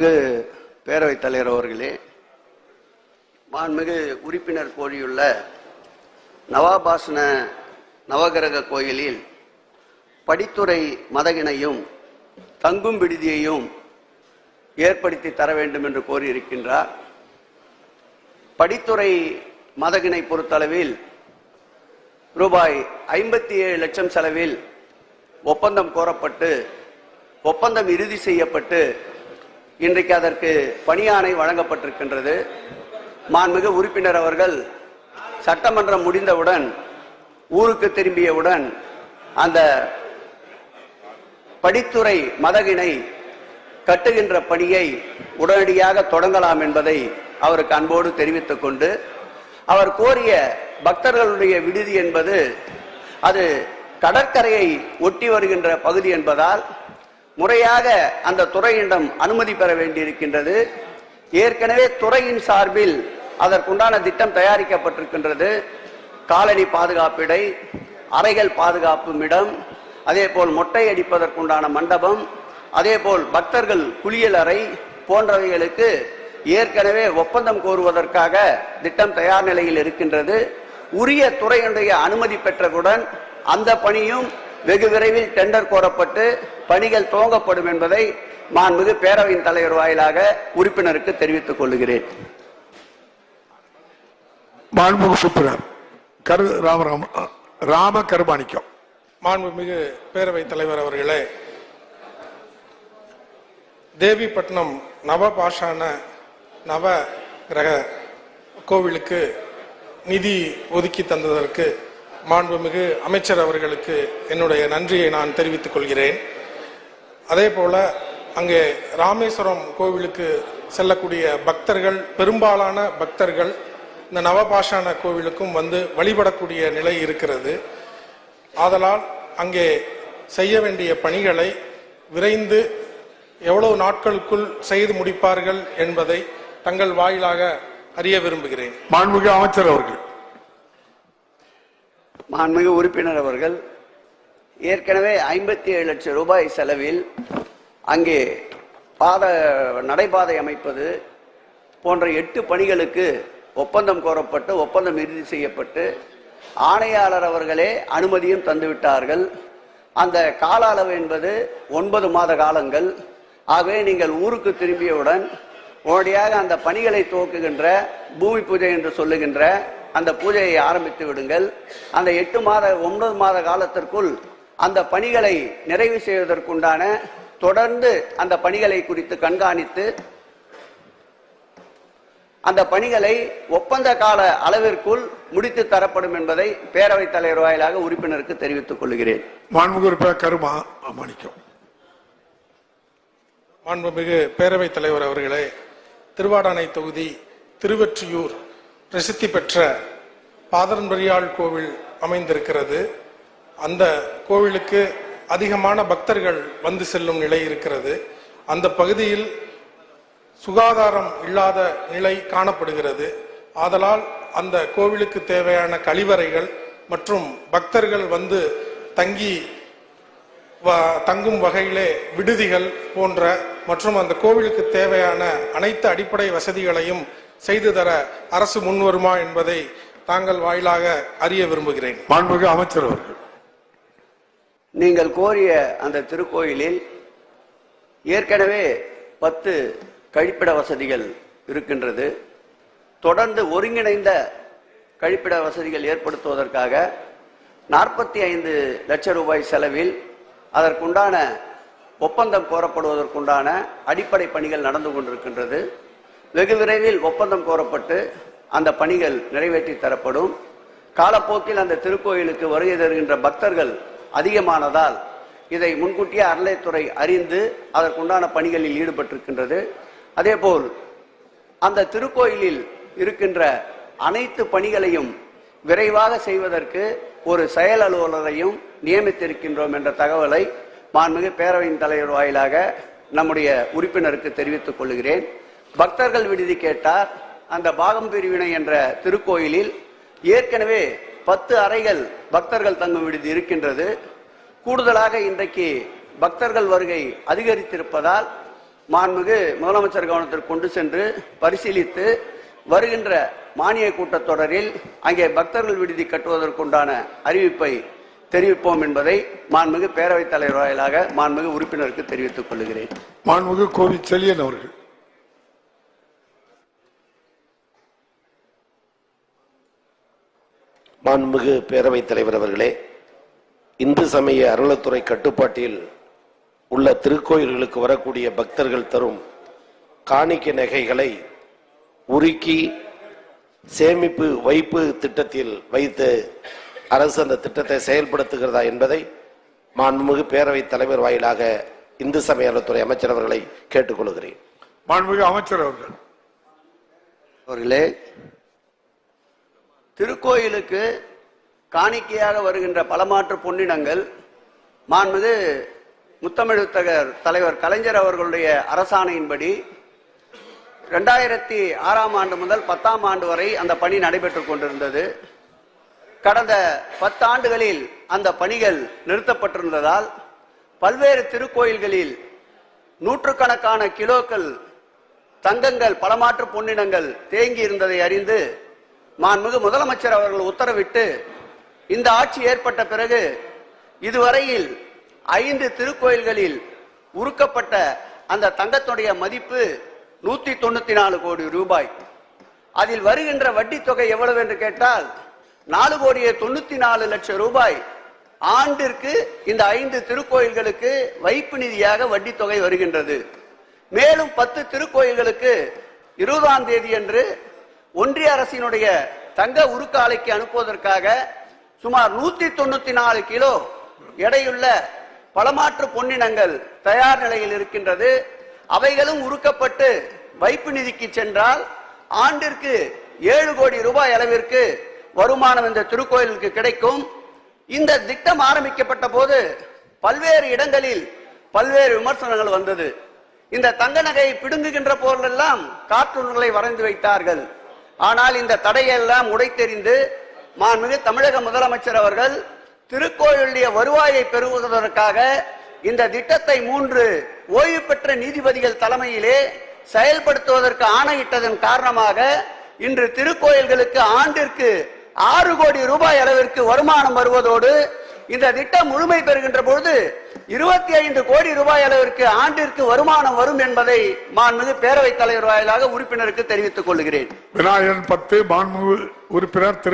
பேரவைத் தலைவர் அவர்களே மாண்புமிகு உறுப்பினர் கோரியுள்ள நவாபாசன நவகிரக கோயிலில் படித்துறை மதகினையும் தங்கும் விடுதியையும் ஏற்படுத்தி தர வேண்டும் என்று கோரியிருக்கின்றார். படித்துறை மதகினை பொறுத்தளவில் ரூபாய் ஐம்பத்தி ஏழு லட்சம் செலவில் ஒப்பந்தம் கோரப்பட்டு ஒப்பந்தம் இறுதி செய்யப்பட்டு இன்றைக்கு அதற்கு பணியாணை வழங்கப்பட்டிருக்கின்றது. மாண்புமிகு உறுப்பினர் அவர்கள் சட்டமன்றம் முடிந்தவுடன் ஊருக்கு திரும்பியவுடன் அந்த படித்துறை மதகினை கட்டுகின்ற பணியை உடனடியாக தொடங்கலாம் என்பதை அவருக்கு அன்போடு தெரிவித்துக் கொண்டு அவர் கோரிய பக்தர்களுடைய விடுதி என்பது அது கடற்கரையை ஒட்டி வருகின்ற பகுதி என்பதால் முறையாக அந்த துறையிடம் அனுமதி பெற வேண்டியிருக்கின்றது. ஏற்கனவே துறையின் சார்பில் அதற்குண்டான திட்டம் தயாரிக்கப்பட்டிருக்கின்றது. காலனி பாதுகாப்பிடை அறைகள் பாதுகாப்பும் இடம் அதே போல் மொட்டை அடிப்பதற்குண்டான மண்டபம் அதே போல் பக்தர்கள் குளியல் அறை போன்றவைகளுக்கு ஏற்கனவே ஒப்பந்தம் கோருவதற்காக திட்டம் தயார் நிலையில் இருக்கின்றது. உரிய துறையினுடைய அனுமதி பெற்றவுடன் அந்த பணியும் வெகு விரைவில் டெண்டர் கோரப்பட்டு பணிகள் துவங்கப்படும் என்பதை மாண்புமிகு பேரவையின் தலைவர் வாயிலாக உறுப்பினருக்கு தெரிவித்துக் கொள்கிறேன். மாண்புமிகு கரு ராமராம ராம கருமாணிக்கம். மாண்புமிகு பேரவைத் தலைவர் அவர்களே தேவிப்பட்டினம் நவபாஷான நவ கிரக கோவிலுக்கு நிதி ஒதுக்கி தந்ததற்கு மாண்புமிகு அமைச்சர் அவர்களுக்கு என்னுடைய நன்றியை நான் தெரிவித்துக் கொள்கிறேன். அதே போல அங்கே ராமேஸ்வரம் கோவிலுக்கு செல்லக்கூடிய பக்தர்கள் பெரும்பாலான பக்தர்கள் இந்த நவபாஷான கோவிலுக்கும் வந்து வழிபடக்கூடிய நிலை இருக்கிறது. ஆதலால் அங்கே செய்ய வேண்டிய பணிகளை விரைந்து எவ்வளவு நாட்களுக்குள் செய்து முடிப்பார்கள் என்பதை தங்கள் வாயிலாக அறிய விரும்புகிறேன். மாண்புமிகு அமைச்சர் அவர்கள் மாண்புமிகு உறுப்பினர் அவர்கள் ஏற்கனவே ஐம்பத்தி ஏழு லட்சம் ரூபாய் செலவில் அங்கே பாத நடைபாதை அமைப்பது போன்ற எட்டு பணிகளுக்கு ஒப்பந்தம் கோரப்பட்டு ஒப்பந்தம் இறுதி செய்யப்பட்டு ஆணையாளர் அவர்களே அனுமதியும் தந்துவிட்டார்கள். அந்த கால அளவு என்பது ஒன்பது மாத காலங்கள். ஆகவே நீங்கள் ஊருக்கு திரும்பியவுடன் உடனடியாக அந்த பணிகளை துவக்குகின்ற பூமி பூஜை என்று சொல்லுகின்ற அந்த பூஜையை ஆரம்பித்து விடுங்கள். அந்த எட்டு மாத ஒன்பது மாத காலத்திற்குள் அந்த பணிகளை நிறைவு செய்வதற்குண்டான தொடர்ந்து அந்த பணிகளை குறித்து கண்காணித்து அந்த பணிகளை ஒப்பந்த கால அளவிற்குள் முடித்து தரப்படும் என்பதை பேரவைத் தலைவர் வாயிலாக உறுப்பினருக்கு தெரிவித்துக் கொள்கிறேன். மாண்புமிகு கருமா மாணிக்கம். மாண்புமிகு பேரவைத் தலைவர் அவர்களே திருவாடானை தொகுதி திருவற்றியூர் பிரசித்தி பெற்ற பாதரன்பரியாள் கோவில் அமைந்திருக்கிறது. அந்த கோவிலுக்கு அதிகமான பக்தர்கள் வந்து செல்லும் நிலை இருக்கிறது. அந்த பகுதியில் சுகாதாரம் இல்லாத நிலை காணப்படுகிறது. ஆதலால் அந்த கோவிலுக்கு தேவையான கழிவறைகள் மற்றும் பக்தர்கள் வந்து தங்கி வ- தங்கும் வகையிலே விடுதிகள் போன்ற மற்றும் அந்த கோவிலுக்கு தேவையான அனைத்து அடிப்படை வசதிகளையும் செய்து தர அரசு முன்வருமா என்பதை தாங்கள் வாயிலாக அறிய விரும்புகிறேன். மாண்புமிகு அமைச்சர் அவர்கள். நீங்கள் கோரிய அந்த திருக்கோயிலில் ஏற்கனவே பத்து கழிப்பிட வசதிகள் இருக்கின்றது. தொடர்ந்து ஒருங்கிணைந்த கழிப்பிட வசதிகள் ஏற்படுத்துவதற்காக நாற்பத்தி ஐந்து லட்சம் ரூபாய் செலவில் அதற்குண்டான ஒப்பந்தம் கோரப்படுவதற்குண்டான அடிப்படை பணிகள் நடந்து கொண்டிருக்கின்றது. வெகு விரைவில் ஒப்பந்தம் கோரப்பட்டு அந்த பணிகள் நிறைவேற்றி தரப்படும். காலப்போக்கில் அந்த திருக்கோயிலுக்கு வருகை தருகின்ற பக்தர்கள் அதிகமானதால் இதை முன்கூட்டியே அறநிலைத்துறை அறிந்து அதற்குண்டான பணிகளில் ஈடுபட்டிருக்கின்றது. அதேபோல் அந்த திருக்கோயிலில் இருக்கின்ற அனைத்து பணிகளையும் விரைவாக செய்வதற்கு ஒரு செயல் அலுவலரையும் நியமித்திருக்கின்றோம் என்ற தகவலை மாண்புமிகு பேரவையின் தலைவர் வாயிலாக நம்முடைய உறுப்பினருக்கு தெரிவித்துக் கொள்கிறேன். பக்தர்கள் விடுதி கேட்டார். அந்த பாகம் பிரிவினை என்ற திருக்கோயிலில் ஏற்கனவே பத்து அறைகள் பக்தர்கள் தங்கும் விடுதி இருக்கின்றது. கூடுதலாக இன்றைக்கு பக்தர்கள் வருகை அதிகரித்திருப்பதால் மாண்புமிகு முதலமைச்சர் கவனத்திற்கு கொண்டு சென்று பரிசீலித்து வருகின்ற மானிய கூட்டத்தொடரில் அங்கே பக்தர்கள் விடுதி கட்டுவதற்குண்டான அறிவிப்பை தெரிவிப்போம் என்பதை மாண்புமிகு பேரவைத் தலைவர் வாயிலாக மாண்புமிகு உறுப்பினருக்கு தெரிவித்துக் கொள்கிறேன். மாண்புமிகு கோவி அவர்கள். மாண்புமிகு பேரவைத் தலைவர் அவர்களே இந்து சமய அறநிலைத்துறை கட்டுப்பாட்டில் உள்ள திருக்கோயில்களுக்கு வரக்கூடிய பக்தர்கள் தரும் காணிக்கை நகைகளை உருக்கி சேமிப்பு வைப்பு திட்டத்தில் வைத்து அரசு அந்த திட்டத்தை செயல்படுத்துகிறதா என்பதை மாண்புமிகு பேரவைத் தலைவர் வாயிலாக இந்து சமய அறநிலைத்துறை அமைச்சர் அவர்களை கேட்டுக்கொள்கிறேன். மாண்புமிகு அமைச்சர் அவர்கள். அவர்களே திருக்கோயிலுக்கு காணிக்கையாக வருகின்ற பலமாற்று பொன்னினங்கள் மாண்பது முத்தமிழுத்தகர் தலைவர் கலைஞர் அவர்களுடைய அரசாணையின்படி ரெண்டாயிரத்தி ஆறாம் ஆண்டு முதல் பத்தாம் ஆண்டு வரை அந்த பணி நடைபெற்றுக் கொண்டிருந்தது. கடந்த பத்தாண்டுகளில் அந்த பணிகள் நிறுத்தப்பட்டிருந்ததால் பல்வேறு திருக்கோயில்களில் நூற்றுக்கணக்கான கிலோக்கள் தங்கங்கள் பலமாற்று பொன்னினங்கள் தேங்கி இருந்ததை அறிந்து மாண்புமிகு முதலமைச்சர் அவர்கள் உத்தரவிட்டு இந்த ஆட்சி ஏற்பட்ட பிறகு இதுவரையில் ஐந்து திருக்கோயில்களில் உருக்கப்பட்ட அந்த தங்கத்துடைய மதிப்பு நூத்தி தொண்ணூத்தி நாலு கோடி ரூபாய். அதில் வருகின்ற வட்டி தொகை எவ்வளவு என்று கேட்டால் நாலு கோடியே தொண்ணூத்தி நாலு லட்சம் ரூபாய். ஆண்டிற்கு இந்த ஐந்து திருக்கோயில்களுக்கு வைப்பு நிதியாக வட்டி தொகை வருகின்றது. மேலும் பத்து திருக்கோயில்களுக்கு இருபதாம் தேதி அன்று ஒன்றிய அரசினுடைய தங்க உருக்காலைக்கு அனுப்புவதற்காக சுமார் நூத்தி தொண்ணூத்தி நாலு கிலோ எடையுள்ள பலமாற்று பொன்னினங்கள் தயார் நிலையில் இருக்கின்றது. அவைகளும் உருக்கப்பட்டு வைப்பு நிதிக்கு சென்றால் ஆண்டிற்கு ஏழு கோடி ரூபாய் அளவிற்கு வருமானம் இந்த திருக்கோயிலுக்கு கிடைக்கும். இந்த திட்டம் ஆரம்பிக்கப்பட்ட போது பல்வேறு இடங்களில் பல்வேறு விமர்சனங்கள் வந்தது. இந்த தங்க நகையை பிடுங்குகின்ற போதெல்லாம் கார்ட்டூன்களை வரைந்து வைத்தார்கள். ஆனால் இந்த தடையெல்லாம் உடைத்தெறிந்து மாண்புமிகு தமிழக முதலமைச்சர் அவர்கள் திருக்கோயிலுடைய வருவாயை பெறுவதற்காக இந்த திட்டத்தை மூன்று ஓய்வு பெற்ற நீதிபதிகள் தலைமையிலே செயல்படுத்துவதற்கு ஆணையிட்டதன் காரணமாக இன்று திருக்கோயில்களுக்கு ஆண்டிற்கு ஆறு கோடி ரூபாய் அளவிற்கு வருமானம் வருவதோடு இந்த திட்டம் முழுமை பெறுகின்ற பொழுது இருபத்தி ஐந்து கோடி ரூபாய் அளவிற்கு ஆண்டிற்கு வருமானம் வரும் என்பதை மாண்புமிகு பேரவைத் தலைவர் வாயிலாக உறுப்பினருக்கு தெரிவித்துக் கொள்கிறேன். விநாயகன் பத்து மாண்புமிகு உறுப்பினர் திரு.